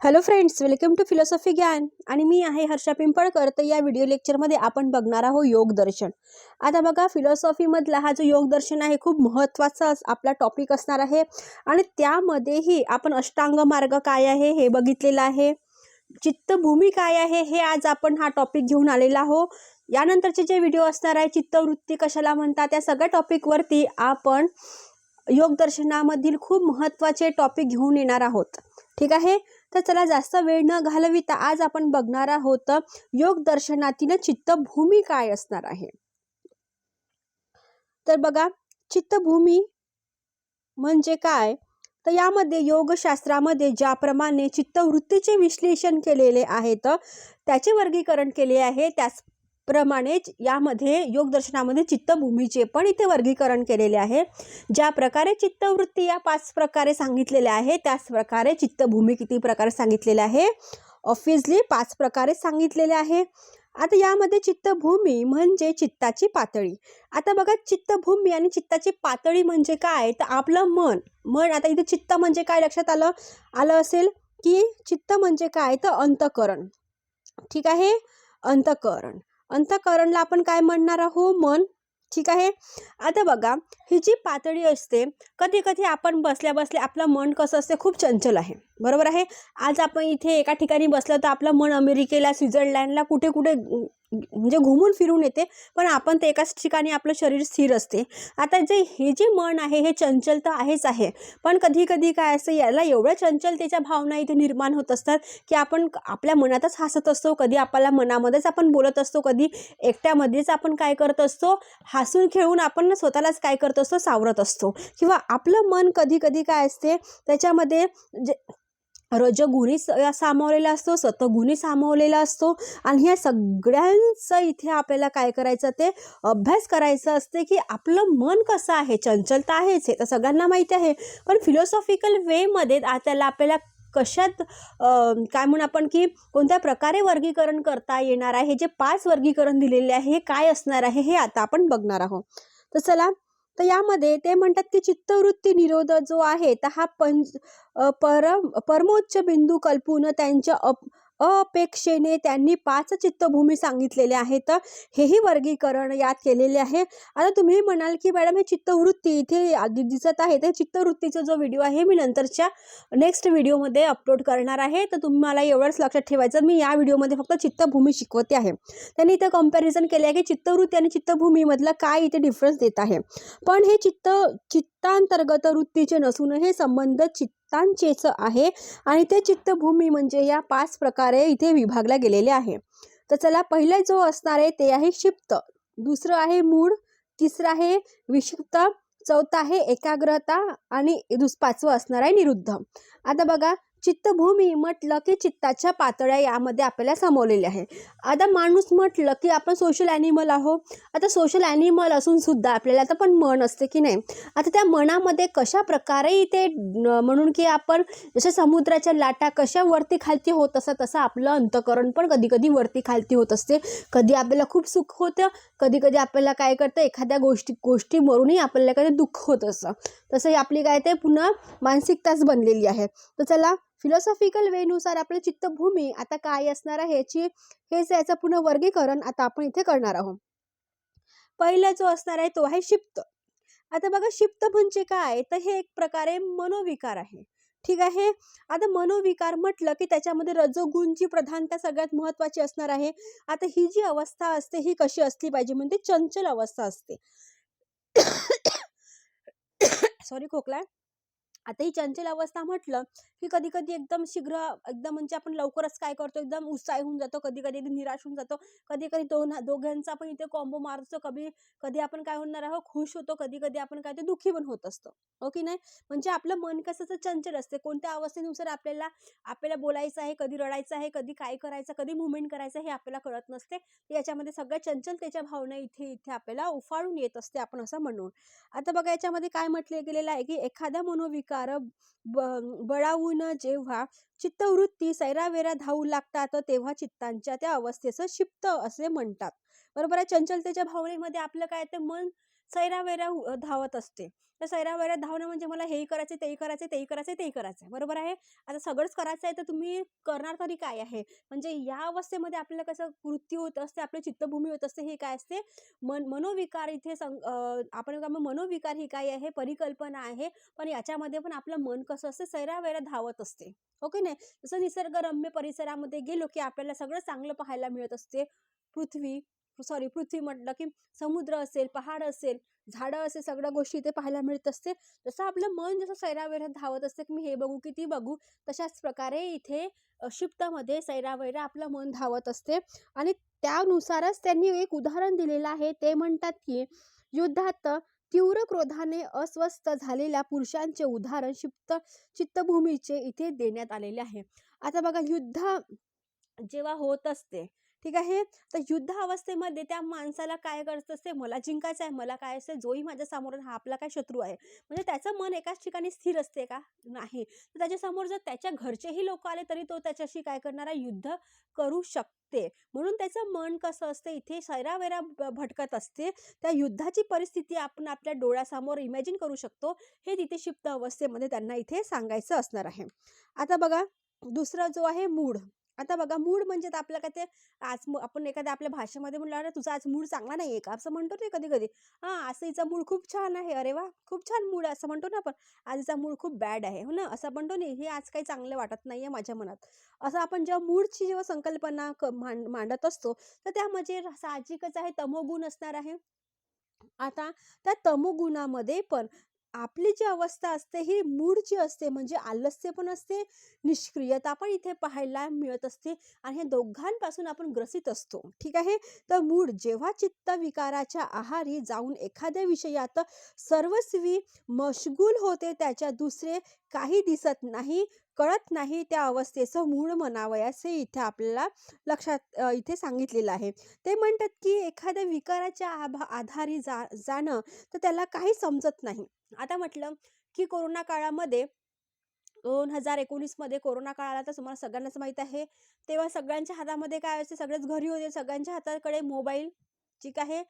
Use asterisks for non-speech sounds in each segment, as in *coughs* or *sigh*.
Hello friends welcome to philosophy ज्ञान आणि मी आहे हर्षा पिंपळकर. तर या व्हिडिओ लेक्चरमध्ये आपण बघणार आहोत योगदर्शन आता बघा फिलॉसॉफीमधला हा जो योगदर्शन आहे खूप महत्त्वाचा आपला टॉपिक असणार आहे. आणि त्यामध्येही आपण अष्टांग मार्ग काय आहे हे बघितलेलं आहे. चित्तभूमी काय आहे हे आज आपण हा टॉपिक घेऊन आलेला आहो यानंतरचे जे व्हिडिओ असणार आहे चित्तवृत्ती कशाला म्हणतात त्या सगळ्या टॉपिकवरती आपण योगदर्शनामधील खूप महत्त्वाचे टॉपिक घेऊन येणार आहोत. ठीक आहे? तर चला जास्त वेळ न घालविता आज आपण बघणार आहोत योग दर्शनातील चित्तभूमी काय असणार आहे? तर बघा चित्तभूमी म्हणजे काय? तर यामध्ये योगशास्त्रामध्ये ज्याप्रमाणे चित्तवृत्तीचे विश्लेषण केलेले आहेत त्याचे वर्गीकरण केले आहे प्रमाणेच यामध्ये योगदर्शनामध्ये चित्तभूमीचे पण इथे वर्गीकरण केलेले आहे. ज्या प्रकारे चित्तवृत्ती या पाच प्रकारे सांगितलेल्या आहे त्याच प्रकारे चित्तभूमी किती प्रकारे सांगितलेले आहे? ऑफिसली पाच प्रकारे सांगितलेले आहे. आता यामध्ये चित्तभूमी म्हणजे चित्ताची पातळी. आता बघा चित्तभूमी आणि चित्ताची पातळी म्हणजे काय? तर आपलं मन. मन आता इथे चित्त म्हणजे काय लक्षात आलं? आलं असेल की चित्त म्हणजे काय? तर अंतकरण. ठीक आहे? अंतकरण. अंतकरणला आपण काय म्हणणार आहोत? मन. ठीक आहे? आता बघा ही जी पातळी असते कधी कधी आपण बसल्या बसल्या आपलं मन कसं असते खूप चंचल आहे. बरोबर आहे? आज आपण इथे एका ठिकाणी बसलं तर आपलं मन अमेरिकेला स्वित्झर्लंडला कुठे कुठे म्हणजे घुमून फिरून येते पण आपण ते एकाच ठिकाणी आपलं शरीर स्थिर असते. आता जे हे जे मन आहे हे चंचल तर आहेच आहे पण कधी कधी काय असतं याला एवढ्या चंचलतेच्या भावना इथे निर्माण होत असतात की आपण आपल्या मनातच हसत असतो कधी आपल्या मनामध्येच आपण बोलत असतो कधी एकट्यामध्येच आपण काय करत असतो हसून खेळून आपण स्वतःलाच काय करत असतो सावरत असतो. किंवा आपलं मन कधी कधी काय असते त्याच्यामध्ये जे रजगुणी सामावलेला असतो सतगुणी सामावलेला असतो आणि ह्या सगळ्यांचं इथे आपल्याला काय करायचं ते अभ्यास करायचं असते की आपलं मन कसं आहे चंचल तर आहेच हे तर सगळ्यांना माहिती आहे. पण फिलॉसॉफिकल वेमध्ये त्याला आपल्याला कशात काय म्हणू आपण की कोणत्या प्रकारे वर्गीकरण करता येणार आहे हे जे पाच वर्गीकरण दिलेले आहे हे काय असणार आहे हे आता आपण बघणार आहोत. तर चला तर यामध्ये ते म्हणतात की चित्तवृत्ती निरोध जो आहे तर हा पंच परम परमोच्च बिंदू कल्पून त्यांच्या अप अपेक्षेने त्यांनी पाच चित्तभूमी सांगितलेले आहेत. हेही वर्गीकरण यात केलेले आहे. आता तुम्ही म्हणाल की मॅडम हे चित्तवृत्ती इथे आधी दिसत आहे. ते चित्तवृत्तीचा जो व्हिडिओ आहे मी नंतरच्या नेक्स्ट व्हिडिओमध्ये अपलोड करणार आहे. तर तुम्हाला एवढंच लक्षात ठेवायचं मी या व्हिडिओमध्ये फक्त चित्तभूमी शिकवते आहे. त्यांनी इथं कंपॅरिझन केले आहे की चित्तवृत्ती आणि चित्तभूमीमधला काय इथे डिफरन्स देत आहे. पण हे चित्त चित्तांतर्गत वृत्तीचे नसून हे संबंध चित्त चित्तांचेच आहे आणि ते चित्तभूमी म्हणजे या पाच प्रकारे इथे विभागल्या गेलेले आहे. तर चला पहिला जो असणार आहे ते आहे क्षिप्त. दुसरं आहे मूळ तिसरं आहे विक्षिप्त. चौथं आहे एकाग्रता. आणि दुस पाचवं असणार आहे निरुद्ध. आता बघा चित्तभूमी म्हटलं की चित्ताच्या पातळ्या यामध्ये आपल्याला समवलेल्या आहे आता माणूस म्हटलं की आपण सोशल ॲनिमल आहो आता सोशल ॲनिमल असून सुद्धा आपल्याला आता पण मन असते की नाही? आता त्या मनामध्ये कशा प्रकारे इथे म्हणून की आपण जसं समुद्राच्या लाटा कशा वरती खालती होत असतात तसं आपलं अंतकरण पण कधी कधी वरती खालती होत असते. कधी आपल्याला खूप सुख होतं कधी कधी आपल्याला काय करतं एखाद्या गोष्टी गोष्टीवरूनही आपल्याला कधी दुःख होत असतं. तसंही आपली काय ते पुन्हा मानसिकताच बनलेली आहे. तर चला फिलॉसॉफिकल वेनुसार आपलं चित्तभूमी आता काय असणार आहे याची हेच याचं पुन्हा वर्गीकरण आता आपण इथे करणार आहोत. पहिला जो असणार आहे तो आहे शिप्त. आता बघा शिप्त म्हणजे काय? तर हे एक प्रकारे मनोविकार आहे. ठीक आहे? आता मनोविकार म्हटलं की त्याच्यामध्ये रजोगुणची प्रधानता सगळ्यात महत्त्वाची असणार आहे. आता ही जी अवस्था असते ही कशी असली पाहिजे? म्हणजे चंचल अवस्था असते. *coughs* *coughs* सॉरी खोकला. आता ही चंचल अवस्था म्हटलं की कधी कधी एकदम शीघ्र एकदम म्हणजे आपण लवकरच काय करतो एकदम उत्साही होऊन जातो कधी कधी एकदम निराश होऊन जातो. कधी कधी दोन दोघांचा आपण इथे कॉम्बो मारतो कधी कधी आपण काय होणार आहोत खुश होतो कधी कधी आपण काय ते दुःखी पण होत असतो. हो की नाही? म्हणजे आपलं मन कसं चंचल असते. कोणत्या अवस्थेनुसार आपल्याला आपल्याला बोलायचं आहे कधी रडायचं आहे कधी काय करायचं कधी मुवमेंट करायचं हे आपल्याला कळत नसते. याच्यामध्ये सगळ्या चंचलतेच्या भावना इथे इथे आपल्याला उफाळून येत असते आपण असं म्हणून. आता बघा याच्यामध्ये काय म्हटले गेलेलं आहे की एखादा मनोविकार ब बळावून जेव्हा चित्तवृत्ती सैरावेरा धावू लागतात तेव्हा चित्तांच्या त्या अवस्थेचं क्षिप्त असे म्हणतात. बरोबर आहे? चंचलतेच्या भावनेमध्ये आपलं काय ते मन सैरावैरा धावत असते. तर सैरावैरा धावणं म्हणजे मला हेही करायचं तेही करायचं तेही करायचं तेही करायचं आहे बरोबर आहे? आता सगळंच करायचं आहे तर तुम्ही करणार तरी काय आहे? म्हणजे या अवस्थेमध्ये आपल्याला कसं कृती होत असते आपली चित्तभूमी होत असते हे काय असते? मन मनोविकार इथे संग आपण काय मनोविकार ही काय आहे? परिकल्पना आहे. पण याच्यामध्ये पण आपलं मन कसं असते? सैरावैरा धावत असते. हो ओके नाही? जसं निसर्गरम्य परिसरामध्ये गेलो की आपल्याला सगळं चांगलं पाहायला मिळत असते. पृथ्वी सॉरी पृथ्वी म्हटलं की समुद्र असेल पहाड असेल झाडं असेल सगळ्या गोष्टी इथे पाहायला मिळत असते जसं आपलं मन जसं सैरावैरात धावत असते की मी हे बघू की ती बघू तशाच प्रकारे इथे क्षिप्तामध्ये सैरावैरा आपलं मन धावत असते. आणि त्यानुसारच त्यांनी एक उदाहरण दिलेलं आहे. ते म्हणतात की युद्धात तीव्र क्रोधाने अस्वस्थ झालेल्या पुरुषांचे उदाहरण शिप्त चित्तभूमीचे इथे देण्यात आलेले आहे. आता बघा युद्ध जेव्हा होत असते ठीक आहे? तर युद्ध अवस्थेमध्ये त्या माणसाला काय करत असते मला जिंकायचं आहे मला काय असते जोही माझ्यासमोर हा आपला काय शत्रू आहे? म्हणजे त्याचं मन एकाच ठिकाणी स्थिर असते का? नाही. तर त्याच्यासमोर जर त्याच्या घरचेही लोक आले तरी तो त्याच्याशी काय करणारा युद्ध करू शकते. म्हणून त्याचं मन कसं असते इथे सैरावैरा भटकत असते. त्या युद्धाची परिस्थिती आपण आपल्या डोळ्यासमोर इमॅजिन करू शकतो. हे तिथे क्षिप्त अवस्थेमध्ये त्यांना इथे सांगायचं असणार आहे. आता बघा दुसरा जो आहे मूड आता बघा मूड म्हणजे आपलं काय ते आज आपण एखाद्या आपल्या भाषेमध्ये म्हणलं ना तुझा आज मूड चांगला नाही आहे का? असं म्हणतो ना कधी कधी हां असं हिचा मूड खूप छान आहे. अरे वा खूप छान मूड असं म्हणतो ना आपण. आज हिचा मूड खूप बॅड आहे. हो ना? असं म्हणतो नाही हे आज काही चांगलं वाटत नाही आहे माझ्या मनात. असं आपण जेव्हा मूडची जेव्हा संकल्पना क मांड मांडत असतो तर त्यामध्ये म्हणजे साहजिकच आहे तमोगुण असणार आहे. आता त्या तमोगुणामध्ये पण आपली जी अवस्था असते ही मूड जी असते म्हणजे आलस्य पण असते निष्क्रियता पण इथे पाहायला मिळत असते आणि हे दोघांपासून आपण ग्रसित असतो. ठीक आहे? तर मूड जेव्हा चित्त विकाराच्या आहारी जाऊन एखाद्या विषयात सर्वस्वी मशगूल होते त्याच्या दुसरे काही दिसत नाही कळत नाही त्या अवस्थेचं मूळ म्हणावयाचे इथे आपल्याला लक्षात इथे सांगितलेलं आहे. ते म्हणतात की एखाद्या विकाराच्या आभा आधारी जा जाणं तर त्याला काही समजत नाही. आता म्हटलं की कोरोना काळामध्ये दोन हजार एकोणीसमध्ये कोरोना काळ आला तर तुम्हाला सगळ्यांनाच माहीत आहे. तेव्हा सगळ्यांच्या हातामध्ये काय असते सगळेच घरी होते. सगळ्यांच्या हाताकडे मोबाईल ठीक आहे?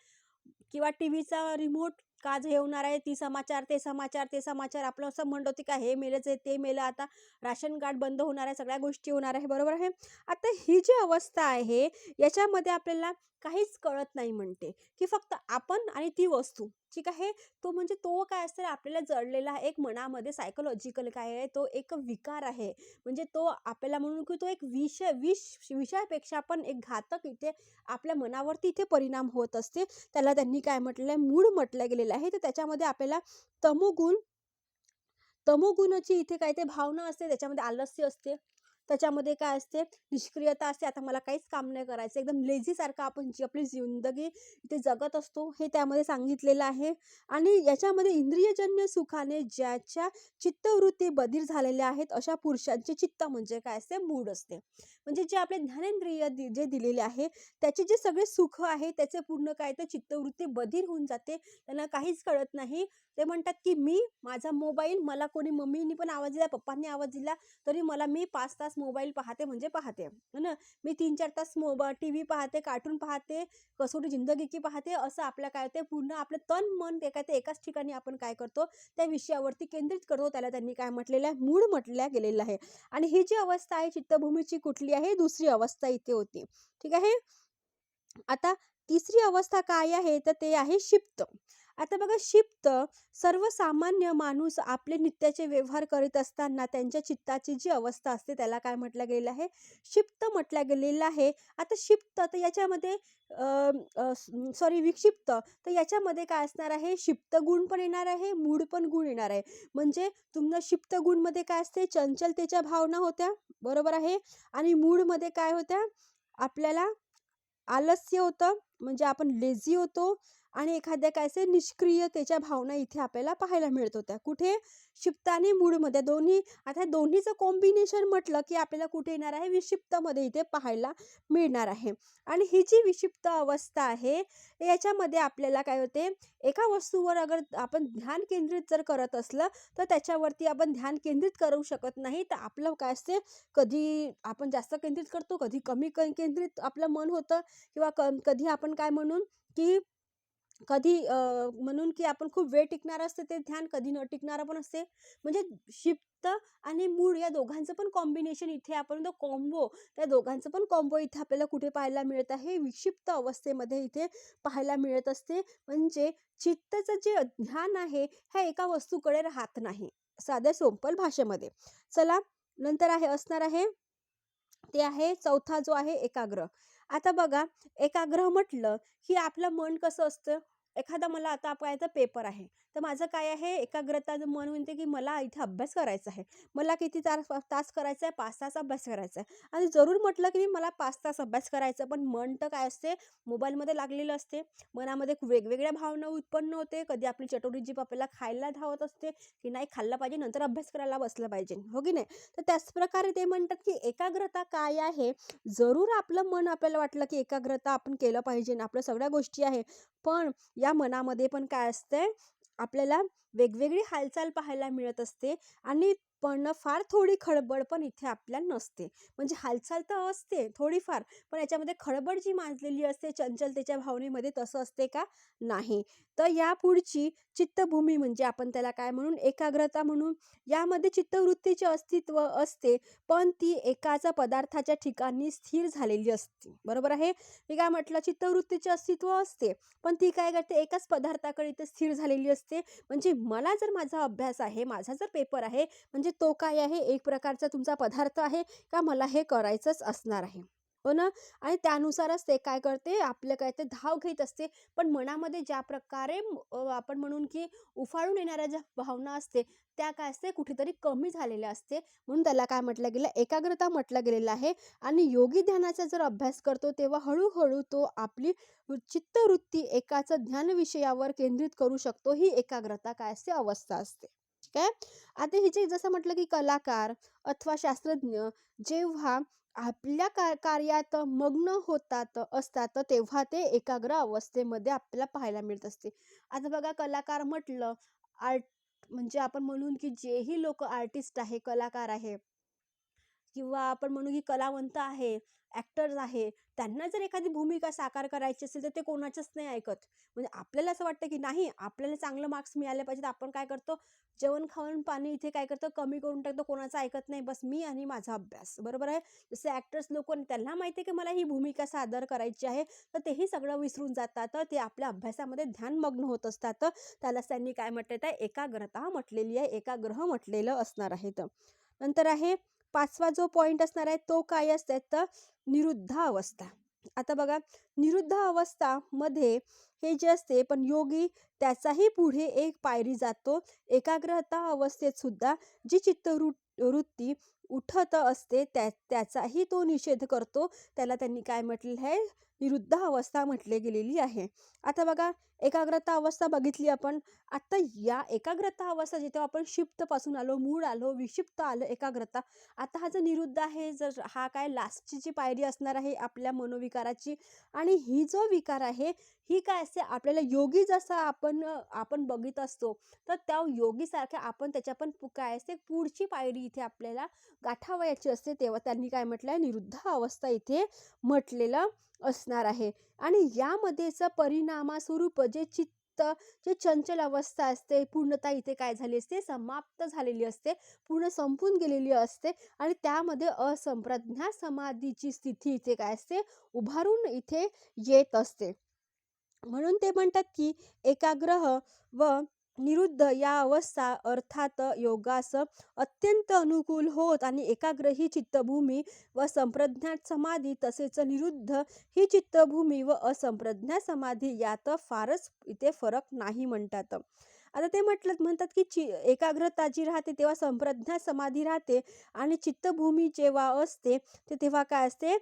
किंवा टी व्हीचा रिमोट काज हे होणार आहे ती समाचार ते समाचार ते समाचार आपलं असं म्हणत होती का हे मेलंच आहे ते मेलं आता राशन कार्ड बंद होणार आहे सगळ्या गोष्टी होणार आहे बरोबर आहे? आता ही जी अवस्था आहे याच्यामध्ये आपल्याला काहीच कळत नाही म्हणते की फक्त आपण आणि ती वस्तू ठीक आहे? तो म्हणजे तो काय असतं आपल्याला जडलेला एक मनामध्ये सायकोलॉजिकल काय आहे तो एक विकार आहे. म्हणजे तो आपल्याला म्हणून की तो एक विष विष विषयापेक्षा पण एक घातक इथे आपल्या मनावरती इथे परिणाम होत असते त्याला त्यांनी काय म्हटलं आहे मूळ म्हटलं गेलेलं आहे. तर त्याच्यामध्ये आपल्याला तमोगुण तमोगुणाची इथे काय ते भावना असते त्याच्यामध्ये आलस्य असते. त्याच्यामध्ये काय असते? निष्क्रियता असते. आता मला काहीच काम नाही करायचं. एकदम लेझीसारखं आपण जी आपली जिंदगी इथे जगत असतो हे त्यामध्ये सांगितलेलं आहे. आणि याच्यामध्ये इंद्रियजन्य सुखाने ज्याच्या चित्तवृत्ती बधीर झालेल्या आहेत अशा पुरुषांचे चित्त म्हणजे काय असते? मूड असते. म्हणजे जे आपले ज्ञानेंद्रिय जे दिलेले आहे त्याचे जे सगळे सुख आहे त्याचे पूर्ण काय तर चित्तवृत्ती बधीर होऊन जाते. त्यांना काहीच कळत नाही. ते म्हणतात की मी माझा मोबाईल मला कोणी मम्मीनी पण आवाज दिला पप्पांनी आवाज दिला तरी मला मी पाच तास मोबाईल पाहते म्हणजे पाहते. है ना? मी तीन चार तास मोबा टी व्ही पाहते कार्टून पाहते कसोटी जिंदगी की पाहते असं आपल्या काय ते पूर्ण आपलं तन मन ते काय ते एकाच ठिकाणी आपण काय करतो त्या विषयावरती केंद्रित करतो त्याला त्यांनी काय म्हटलेलं आहे? मूड म्हटल्या गेलेलं आहे. आणि ही जी अवस्था आहे चित्तभूमीची कुठली आहे? दुसरी अवस्था इथे होती. ठीक आहे? आता तिसरी अवस्था काय आहे? तर ते आहे शिप्त. आता बघा शिप्त सर्वसामान्य माणूस आपले नित्याचे व्यवहार करीत असताना त्यांच्या चित्ताची जी अवस्था असते त्याला काय म्हटलं गेलेलं आहे? शिप्त म्हटलं गेलेलं आहे. आता शिप्त तर याच्यामध्ये सॉरी विक्षिप्त तर याच्यामध्ये काय असणार आहे? शिप्त गुण पण येणार आहे मूड पण गुण येणार आहे. म्हणजे तुमनं शिप्त गुणमध्ये काय असते? चंचलतेच्या भावना होत्या बरोबर आहे? आणि मूडमध्ये काय होत्या? आपल्याला आलस्य होतं म्हणजे आपण लेझी होतो. आणि एखाद्या कायसे निष्क्रियतेच्या भावना इथे आपल्याला पाहायला मिळत होत्या कुठे? शिप्त आणि मूडमध्ये. दोन्ही आता दोन्हीचं कॉम्बिनेशन म्हटलं की आपल्याला कुठे येणार आहे? विक्षिप्तमध्ये इथे पाहायला मिळणार आहे. आणि ही जी विक्षिप्त अवस्था आहे याच्यामध्ये आपल्याला काय होते? एका वस्तूवर अगर आपण ध्यान केंद्रित जर करत असलं तर त्याच्यावरती आपण ध्यान केंद्रित करू शकत नाही. तर आपलं काय असते? कधी आपण जास्त केंद्रित करतो कधी कमी केंद्रित आपलं मन होतं किंवा क कधी आपण काय म्हणून की कधी म्हणून की आपण खूप वेळ टिकणारं असते ते ध्यान, कधी न टिकणारं पण असते. म्हणजे क्षिप्त आणि मूळ या दोघांचं पण कॉम्बिनेशन इथे आपण तो कॉम्बो त्या दोघांचं पण कॉम्बो इथे आपल्याला कुठे पाहायला मिळत आहे? विक्षिप्त अवस्थेमध्ये इथे पाहायला मिळत असते. म्हणजे चित्तचं जे ध्यान आहे, ह्या एका वस्तूकडे राहत नाही. साध्या सोपल भाषेमध्ये. चला नंतर आहे असणार आहे ते आहे चौथा जो आहे एकाग्र. आता बघा एकाग्रह म्हटलं, की आपलं मन कसं असतं? एखादा मला आता आपल्याचा पेपर आहे. तर माझं काय आहे एकाग्रता मन म्हणते, की मला इथे अभ्यास करायचा आहे. मला किती तास तास करायचा आहे? पाच तास अभ्यास करायचा आहे. आणि जरूर म्हटलं, की मला पाच तास अभ्यास करायचा आहे. पण मन तर काय असते मोबाईलमध्ये लागलेलं असते. मनामध्ये वेगवेगळ्या भावना उत्पन्न होते. कधी आपली चटोरी जीप आपल्याला खायला धावत असते, की नाही खाल्लं पाहिजे नंतर अभ्यास करायला बसलं पाहिजे. हो की नाही? तर त्याच प्रकारे ते म्हणतात, की एकाग्रता काय आहे? जरूर आपलं मन आपल्याला वाटलं, की एकाग्रता आपण केलं पाहिजे. आपल्या सगळ्या गोष्टी आहे. पण या मनामध्ये पण काय असतंय आपल्याला वेगवेगळी हालचाल पाहायला मिळत असते आणि पण फार थोडी खळबळ पण इथे आपल्या नसते. म्हणजे हालचाल तर असते थोडीफार, पण याच्यामध्ये खळबळ जी माजलेली असते चंचलतेच्या भावनेमध्ये तसं असते का? नाही. तर या पुढची चित्तभूमी म्हणजे आपण त्याला काय म्हणून एकाग्रता म्हणून यामध्ये चित्तवृत्तीचे अस्तित्व असते, पण ती एकाच पदार्थाच्या ठिकाणी स्थिर झालेली असते. बरोबर आहे? मी काय म्हटलं चित्तवृत्तीचे अस्तित्व असते, पण ती काय करते एकाच पदार्थाकडे इथे स्थिर झालेली असते. म्हणजे मला जर माझा अभ्यास आहे, माझा जर पेपर आहे, म्हणजे म्हणजे तो काय आहे एक प्रकारचा तुमचा पदार्थ आहे का मला हे करायचंच असणार आहे. हो ना? आणि त्यानुसारच ते काय करते आपलं काय ते धाव घेत असते. पण मनामध्ये ज्या प्रकारे आपण म्हणून की उफाळून येणाऱ्या ज्या भावना असते, त्या काय असते कुठेतरी कमी झालेल्या असते. म्हणून त्याला काय म्हटलं गेलं एकाग्रता म्हटलं गेलेलं आहे. आणि योगी ध्यानाचा जर अभ्यास करतो तेव्हा हळूहळू तो आपली चित्तवृत्ती एकाचं ध्यान विषयावर केंद्रित करू शकतो. ही एकाग्रता काय असते अवस्था असते. ठीक आहे? आता हिचे जसं म्हटलं, की कलाकार अथवा शास्त्रज्ञ जेव्हा आपल्या का कार्यात मग्न होतात असतात, तेव्हा ते एकाग्र अवस्थेमध्ये आपल्याला पाहायला मिळत असते. आता बघा कलाकार म्हटलं, आर्ट म्हणजे आपण म्हणून की जेही लोक आर्टिस्ट आहे, कलाकार आहे किंवा आपण म्हणू की कलावंत आहे, ॲक्टर्स आहे, त्यांना जर एखादी भूमिका साकार करायची असेल, तर ते कोणाचंच नाही ऐकत. म्हणजे आपल्याला असं वाटतं, की नाही आपल्याला चांगलं मार्क्स मिळाले पाहिजेत. आपण काय करतो, जेवण खाऊन पाणी इथे काय करतो, कमी करून टाकतो. कोणाचं ऐकत नाही. बस मी आणि माझा अभ्यास. बरोबर आहे? जसे ॲक्टर्स लोक त्यांना माहिती आहे, की मला ही भूमिका सादर करायची आहे, तर तेही सगळं विसरून जातात. ते आपल्या अभ्यासामध्ये ध्यानमग्न होत असतात. त्यालाच त्यांनी काय म्हटलं आहे एकाग्रता म्हटलेली आहे. एकाग्रह म्हटलेलं असणार आहे. नंतर आहे पाचवा जो पॉईंट असणार आहे तो काय असते तर निरुद्ध अवस्था. आता बघा निरुद्ध अवस्थामध्ये हे जे असते पण योगी त्याचाही पुढे एक पायरी जातो. एकाग्रता अवस्थेत सुद्धा जी चित्तवृ वृत्ती उठत असते त्या त्याचाही तो निषेध करतो. त्याला त्यांनी काय म्हटलेलं आहे निरुद्ध अवस्था म्हटली गेलेली आहे. आता बघा एकाग्रता अवस्था बघितली आपण. आता या एकाग्रता अवस्था जिथे आपण क्षिप्तपासून आलो, मूळ आलो, विक्षिप्त आलो एकाग्रता. आता हा जो निरुद्ध आहे, जर हा काय लास्टची जी पायरी असणार आहे आपल्या मनोविकाराची आणि ही जो विकार आहे, ही काय असते आपल्याला योगी जसा आपण आपण बघत असतो, तर त्या योगीसारख्या आपण त्याच्या पण काय असते पुढची पायरी इथे आपल्याला गाठावयाची असते. तेव्हा त्यांनी काय म्हटलं आहे निरुद्ध अवस्था इथे म्हटलेलं असणार आहे. आणि यामध्येच परिणामास्वरूप जे चित्त जे चंचल अवस्था असते पूर्णता इथे काय झाली असते समाप्त झालेली असते. पूर्ण संपून गेलेली असते आणि त्यामध्ये असंप्रज्ञा समाधीची स्थिती इथे काय असते उभारून इथे येत असते. म्हणून ते म्हणतात, की एकाग्रह व निरुद्ध या अवस्था अर्थात योगास अत्यंत अनुकूल होत आणि एकाग्र ही चित्तभूमी व संप्रज्ञात समाधी तसेच निरुद्ध ही चित्तभूमी व असंप्रज्ञात समाधी यात फारच इथे फरक नाही म्हणतात. आता ते म्हटलं म्हणतात, की चि एकाग्रता जी राहते तेव्हा संप्रज्ञा समाधी राहते आणि चित्तभूमी जेव्हा असते ते तेव्हा काय असते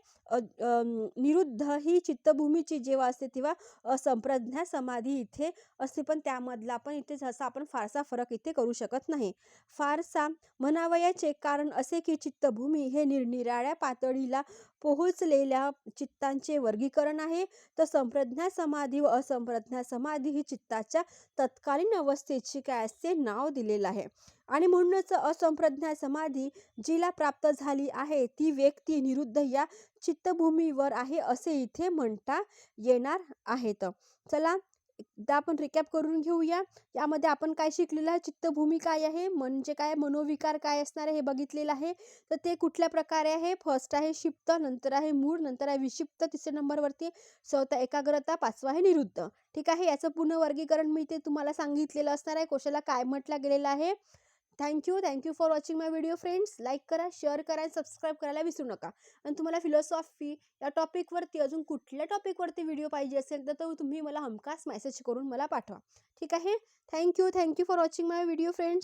निरुद्ध ही चित्तभूमीची जेव्हा असते तेव्हा संप्रज्ञा समाधी इथे असते. पण त्यामधला पण इथे जसा आपण फारसा फरक इथे करू शकत नाही. फारसा म्हणावयाचे कारण असे, की चित्तभूमी हे निरनिराळ्या पातळीला पोहोचलेल्या चित्तांचे वर्गीकरण आहे. तर संप्रज्ञा समाधी व असंप्रज्ञा समाधी ही चित्ताच्या तत्कालीन अवस्थेची काय असते नाव दिलेलं आहे. आणि म्हणूनच असंप्रज्ञा समाधी जिला प्राप्त झाली आहे ती व्यक्ती निरुद्ध या चित्तभूमीवर आहे असे इथे म्हणता येणार आहेत. चला एकदा आपण रिकॅप करून घेऊया. यामध्ये आपण काय शिकलेलं आहे? चित्तभूमी काय आहे? म्हणजे काय? मनोविकार काय असणार आहे? हे बघितलेलं आहे. तर ते कुठल्या प्रकारे आहे? फर्स्ट आहे क्षिप्त नंतर आहे मूळ नंतर आहे विषिप्त तिसऱ्या नंबरवरती चौथा एकाग्रता पाचवा आहे निरुद्ध. ठीक आहे? याचं पूर्ण वर्गीकरण मी ते तुम्हाला सांगितलेलं असणार आहे. कोशाला काय म्हटलं गेलेलं आहे? Thank you thank you for watching my video friends. Like करा शेअर करा आणि सबस्क्राईब करायला विसरू नका. आणि तुम्हाला फिलॉसॉफी या टॉपिकवरती अजून कुठल्या टॉपिकवरती व्हिडिओ पाहिजे असेल तर तो तुम्ही मला हमखास मेसेज करून मला पाठवा. ठीक आहे? Thank you thank you for watching my video friends.